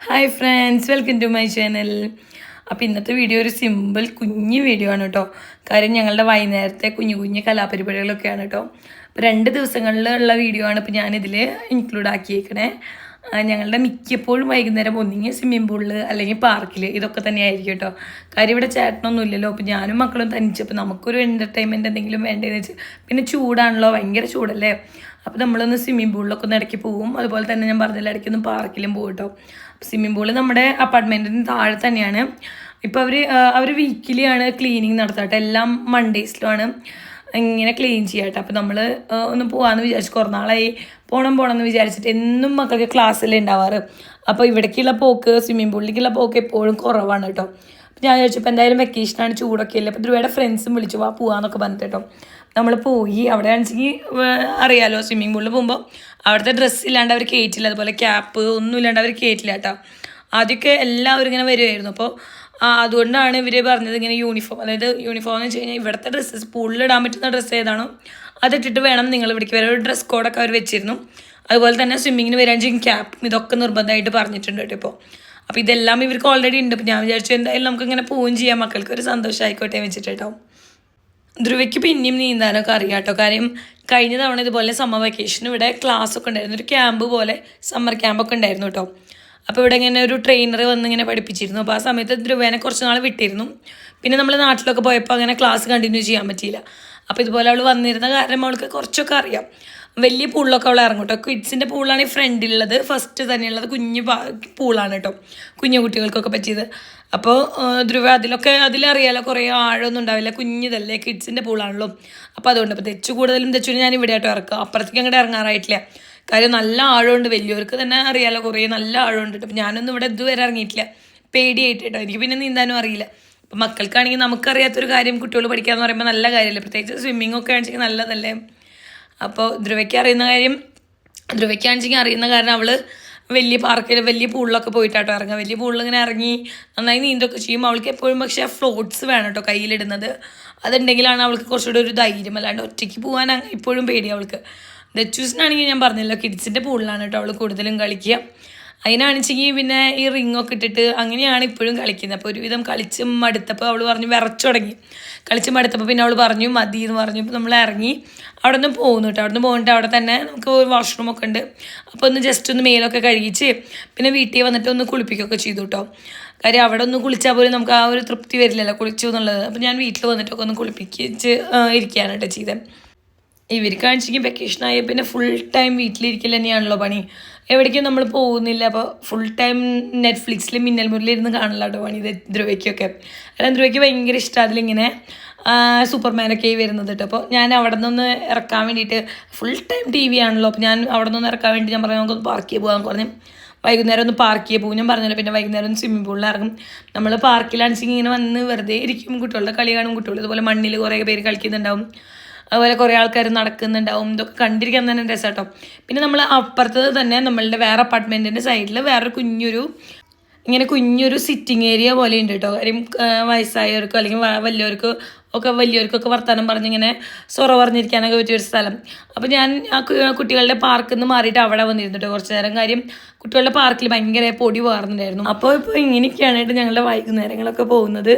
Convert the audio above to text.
Hi friends welcome to my channel അപ്പോൾ ഇന്നത്തെ video ഒരു സിമ്പിൾ കുഞ്ഞു വീഡിയോ ആണ് കേട്ടോ കാര്യം ഞങ്ങളുടെ വൈകുന്നേരത്തെ കുഞ്ഞു കുഞ്ഞു കലാപരിപാടികളൊക്കെയാണ് കേട്ടോ അപ്പോൾ രണ്ട് ദിവസങ്ങളിലുള്ള വീഡിയോ ആണ് ഇപ്പോൾ ഞാനിതിൽ ഇൻക്ലൂഡ് ആക്കിയേക്കണേ. ഞങ്ങളുടെ മിക്കപ്പോഴും വൈകുന്നേരം ഒന്നിങ്ങി സ്വിമ്മിംഗ് പൂളിൽ അല്ലെങ്കിൽ പാർക്കിൽ ഇതൊക്കെ തന്നെയായിരിക്കും കേട്ടോ കാര്യം ഇവിടെ ചേട്ടനൊന്നും ഇല്ലല്ലോ. അപ്പോൾ ഞാനും മക്കളും തനിച്ചപ്പോൾ നമുക്കൊരു എന്റർടൈൻമെന്റ് എന്തെങ്കിലും വേണ്ടതെന്ന് വെച്ച് പിന്നെ ചൂടാണല്ലോ. ഭയങ്കര ചൂടല്ലേ? അപ്പോൾ നമ്മളൊന്ന് സ്വിമ്മിംഗ് പൂളിലൊക്കെ ഒന്ന് ഇടയ്ക്ക് പോവും. അതുപോലെ തന്നെ ഞാൻ പറഞ്ഞില്ല ഇടയ്ക്കൊന്ന് പാർക്കിലും പോകും കേട്ടോ സ്വിമ്മിംഗ് പൂൾ നമ്മുടെ അപ്പാർട്ട്മെന്റിന് താഴെ തന്നെയാണ്. ഇപ്പോൾ അവർ അവർ വീക്കിലിയാണ് ക്ലീനിങ് നടത്തുക കേട്ടോ എല്ലാം മൺഡേസിലുമാണ് ഇങ്ങനെ ക്ലീൻ ചെയ്യാട്ടെ അപ്പോൾ നമ്മൾ ഒന്ന് പോകാമെന്ന് വിചാരിച്ചു കുറേ നാളായി. പോകണം പോകണം എന്ന് വിചാരിച്ചിട്ട് എന്നും മക്കൾക്ക് ക്ലാസ്സിൽ ഉണ്ടാവാറ് അപ്പോൾ ഇവിടേക്കുള്ള പോക്ക് സ്വിമ്മിംഗ് പൂളിലേക്കുള്ള പോക്ക് എപ്പോഴും കുറവാണ് കേട്ടോ ഞാൻ ഇപ്പം എന്തായാലും വെക്കേഷനാണ് ചൂടൊക്കെ ഇല്ല അപ്പോൾ ധ്രുവയുടെ ഫ്രണ്ട്സും വിളിച്ചു വാ പോവാന്നൊക്കെ പറഞ്ഞിട്ട് കേട്ടോ നമ്മൾ പോയി അവിടെ ആണെങ്കിൽ അറിയാലോ സ്വിമ്മിംഗ് പൂളിൽ പോകുമ്പോൾ അവിടുത്തെ ഡ്രസ്സ് ഇല്ലാണ്ട് അവർ കയറ്റില്ല അതുപോലെ ക്യാപ്പ് ഒന്നും ഇല്ലാണ്ട് അവർ കയറ്റില്ല കേട്ടോ ആദ്യമൊക്കെ എല്ലാവരും ഇങ്ങനെ വരുമായിരുന്നു അപ്പോൾ അതുകൊണ്ടാണ് ഇവർ പറഞ്ഞത് ഇങ്ങനെ യൂണിഫോം അതായത് യൂണിഫോം എന്ന് വെച്ച് കഴിഞ്ഞാൽ ഇവിടുത്തെ ഡ്രസ്സ് സ്കൂളിൽ ഇടാൻ പറ്റുന്ന ഡ്രസ്സ് ഏതാണോ അതിട്ടിട്ട് വേണം നിങ്ങൾ ഇവിടേക്ക് വരാൻ. ഒരു ഡ്രസ് കോഡൊക്കെ അവർ വെച്ചിരുന്നു. അതുപോലെ തന്നെ സ്വിമ്മിങ്ങിന് വരാൻ ക്യാപ്പും ഇതൊക്കെ നിർബന്ധമായിട്ട് പറഞ്ഞിട്ടുണ്ട് കേട്ടോ ഇപ്പോൾ അപ്പോൾ ഇതെല്ലാം ഇവർക്ക് ഓൾറെഡി ഉണ്ട്. അപ്പോൾ ഞാൻ വിചാരിച്ചു എന്തായാലും നമുക്ക് ഇങ്ങനെ പോവുകയും ചെയ്യാം. മക്കൾക്ക് ഒരു സന്തോഷമായിക്കോട്ടെ വെച്ചിട്ട് കേട്ടോ ധ്രുവയ്ക്ക് പിന്നെയും നീന്താനൊക്കെ അറിയാം കേട്ടോ. കാര്യം കഴിഞ്ഞ തവണ ഇതുപോലെ സമ്മർ വെക്കേഷൻ ഇവിടെ ക്ലാസ് ഒക്കെ ഉണ്ടായിരുന്നു. ഒരു ക്യാമ്പ് പോലെ സമ്മർ ക്യാമ്പൊക്കെ ഉണ്ടായിരുന്നു കേട്ടോ. അപ്പോൾ ഇവിടെ ഇങ്ങനെ ഒരു ട്രെയിനർ വന്ന് ഇങ്ങനെ പഠിപ്പിച്ചിരുന്നു. അപ്പോൾ ആ സമയത്ത് ധ്രുവേനെ കുറച്ച് നാൾ വിട്ടിരുന്നു. പിന്നെ നമ്മൾ നാട്ടിലൊക്കെ പോയപ്പോൾ അങ്ങനെ ക്ലാസ് കണ്ടിന്യൂ ചെയ്യാൻ പറ്റിയില്ല. അപ്പോൾ ഇതുപോലെ അവൾ വന്നിരുന്ന കാരണം അവൾക്ക് കുറച്ചൊക്കെ അറിയാം. വലിയ പൂളിലൊക്കെ അവൾ ഇറങ്ങും കേട്ടോ കിഡ്സിന്റെ പൂളാണ് ഈ ഫ്രണ്ടിലുള്ളത് ഫസ്റ്റ് തന്നെയുള്ളത് കുഞ്ഞു പൂളാണ് കേട്ടോ കുഞ്ഞു കുട്ടികൾക്കൊക്കെ പറ്റിയത്. അപ്പോൾ ധ്രുവ അതിലൊക്കെ അതിലറിയാലോ കുറേ ആഴമൊന്നും ഉണ്ടാവില്ല. കുഞ്ഞിതല്ലേ കിഡ്സിന്റെ പൂളാണല്ലോ. അപ്പോൾ അതുകൊണ്ട് അപ്പോൾ തെച്ചു കൂടുതലും തെച്ചു ഞാൻ ഇവിടെ ആയിട്ട് ഇറക്കുക. അപ്പുറത്തേക്ക് അങ്ങോട്ട് ഇറങ്ങാറായിട്ടില്ല. കാര്യം നല്ല ആഴമുണ്ട്. വലിയവർക്ക് തന്നെ അറിയാലോ കുറേ നല്ല ആഴമുണ്ട് അപ്പം ഞാനൊന്നും ഇവിടെ ഇതുവരെ ഇറങ്ങിയിട്ടില്ല. പേടിയായിട്ട് കേട്ടോ എനിക്ക് പിന്നെ നീന്താനും അറിയില്ല. അപ്പം മക്കൾക്കാണെങ്കിൽ നമുക്കറിയാത്തൊരു കാര്യം കുട്ടികൾ പഠിക്കാന്ന് പറയുമ്പോൾ നല്ല കാര്യമല്ലേ പ്രത്യേകിച്ച് സ്വിമ്മിങ്ങൊക്കെ ആണെങ്കിൽ നല്ലതല്ലേ? അപ്പോൾ ധ്രുവയ്ക്ക് അറിയുന്ന കാര്യം ധ്രുവയ്ക്കാണെങ്കിൽ അറിയുന്ന കാരണം അവൾ വലിയ പാർക്കിൽ വലിയ പൂളിലൊക്കെ പോയിട്ടാട്ടോ ഇറങ്ങുക. വലിയ പൂളിൽ ഇങ്ങനെ ഇറങ്ങി നന്നായി നീന്തൊക്കെ ചെയ്യും. അവൾക്ക് എപ്പോഴും പക്ഷേ ഫ്ലോട്ട്സ് വേണം കേട്ടോ കയ്യിലിടുന്നത്. അതുണ്ടെങ്കിലാണ് അവൾക്ക് കുറച്ചുകൂടെ ഒരു ധൈര്യം. അല്ലാണ്ട് ഒറ്റയ്ക്ക് പോകാൻ ഇപ്പോഴും പേടി അവൾക്ക്. ദച്ചൂസിനാണെങ്കിൽ ഞാൻ പറഞ്ഞല്ലോ കിഡ്സിന്റെ പൂളിലാണ് കേട്ടോ അവൾ കൂടുതലും കളിക്കുക. അതിനാണെച്ചെങ്കിൽ പിന്നെ ഈ റിങ്ങൊക്കെ ഇട്ടിട്ട് അങ്ങനെയാണ് ഇപ്പോഴും കളിക്കുന്നത്. അപ്പോൾ ഒരുവിധം കളിച്ച് മടുത്തപ്പോൾ അവൾ പറഞ്ഞു വിറച്ചു തുടങ്ങി. കളിച്ച് മടുത്തപ്പോൾ പിന്നെ അവൾ പറഞ്ഞു മതി എന്ന് പറഞ്ഞു. നമ്മൾ ഇറങ്ങി അവിടെ നിന്ന് പോകുന്നു കേട്ടോ. അവിടെ നിന്ന് പോയിട്ട് അവിടെ തന്നെ നമുക്ക് വാഷ്റൂമൊക്കെ ഉണ്ട്. അപ്പോൾ ഒന്ന് ജസ്റ്റ് ഒന്ന് മേലൊക്കെ കഴുകിച്ച് പിന്നെ വീട്ടിൽ വന്നിട്ട് ഒന്ന് കുളിപ്പിക്കുകയൊക്കെ ചെയ്തു കേട്ടോ. കാര്യം അവിടെ ഒന്ന് കുളിച്ചാൽ പോലും നമുക്ക് ആ ഒരു തൃപ്തി വരില്ലല്ലോ കുളിച്ചു എന്നുള്ളത്. അപ്പോൾ ഞാൻ വീട്ടിൽ വന്നിട്ടൊക്കെ ഒന്ന് കുളിപ്പിച്ച് ഇരിക്കുകയാണ് കേട്ടോ ചെയ്തത്. ഇവർക്കാണെച്ചെങ്കിൽ വെക്കേഷൻ ആയ പിന്നെ ഫുൾ ടൈം വീട്ടിലിരിക്കൽ തന്നെയാണല്ലോ പണി. എവിടേക്കും നമ്മൾ പോകുന്നില്ല. അപ്പോൾ ഫുൾ ടൈം നെറ്റ്ഫ്ലിക്സിൽ മിന്നൽ കാണില്ല കേട്ടോ പണി. ഇത് ധ്രുവയ്ക്കൊക്കെ. കാരണം ധ്രുവയ്ക്ക് ഭയങ്കര ഇഷ്ടം അതിലിങ്ങനെ സൂപ്പർമാനൊക്കെ വരുന്നത് കേട്ടോ. അപ്പോൾ ഞാൻ അവിടെ നിന്ന് ഇറക്കാൻ വേണ്ടിയിട്ട് ഫുൾ ടൈം ടി വി ആണല്ലോ. അപ്പോൾ ഞാൻ അവിടെ നിന്ന് ഇറക്കാൻ വേണ്ടി ഞാൻ പറഞ്ഞു നമുക്കൊന്ന് പാർക്കിൽ പോകാൻ പറഞ്ഞു വൈകുന്നേരം ഒന്ന് പാർക്കിൽ പോകും ഞാൻ പറഞ്ഞല്ലോ പിന്നെ വൈകുന്നേരം ഒന്ന് സ്വിമ്മിംഗ് പൂളിൽ ഇറങ്ങും. നമ്മൾ പാർക്കിലാണെച്ചെങ്കിൽ ഇങ്ങനെ വന്ന് വെറുതെ ഇരിക്കും. കുട്ടികളുടെ കളി കാണും. കുട്ടികൾ ഇതുപോലെ മണ്ണിൽ കുറേ പേര് കളിക്കുന്നുണ്ടാവും. അതുപോലെ കുറേ ആൾക്കാർ നടക്കുന്നുണ്ടാവും. ഇതൊക്കെ കണ്ടിരിക്കാൻ തന്നെ രസം കേട്ടോ പിന്നെ നമ്മൾ അപ്പുറത്ത് തന്നെ നമ്മളുടെ വേറെ അപ്പാർട്ട്മെന്റിന്റെ സൈഡിൽ വേറെ കുഞ്ഞൊരു ഇങ്ങനെ കുഞ്ഞൊരു സിറ്റിംഗ് ഏരിയ പോലെ ഉണ്ട് കേട്ടോ കാര്യം വയസ്സായവർക്കോ അല്ലെങ്കിൽ വലിയവർക്ക് ഒക്കെ വലിയവർക്കൊക്കെ വർത്തമാനം പറഞ്ഞിങ്ങനെ സൊറ പറഞ്ഞിരിക്കാനൊക്കെ പറ്റിയൊരു സ്ഥലം. അപ്പോൾ ഞാൻ ആ കുട്ടികളുടെ പാർക്കിൽ നിന്ന് മാറിയിട്ട് അവിടെ വന്നിരുന്നു കേട്ടോ കുറച്ച് നേരം. കാര്യം കുട്ടികളുടെ പാർക്കിൽ ഭയങ്കര പൊടി പോകാറുണ്ടായിരുന്നു. അപ്പോൾ ഇപ്പോൾ ഇങ്ങനെയൊക്കെയാണ് ഞങ്ങളുടെ വൈകുന്നേരങ്ങളൊക്കെ പോകുന്നത്.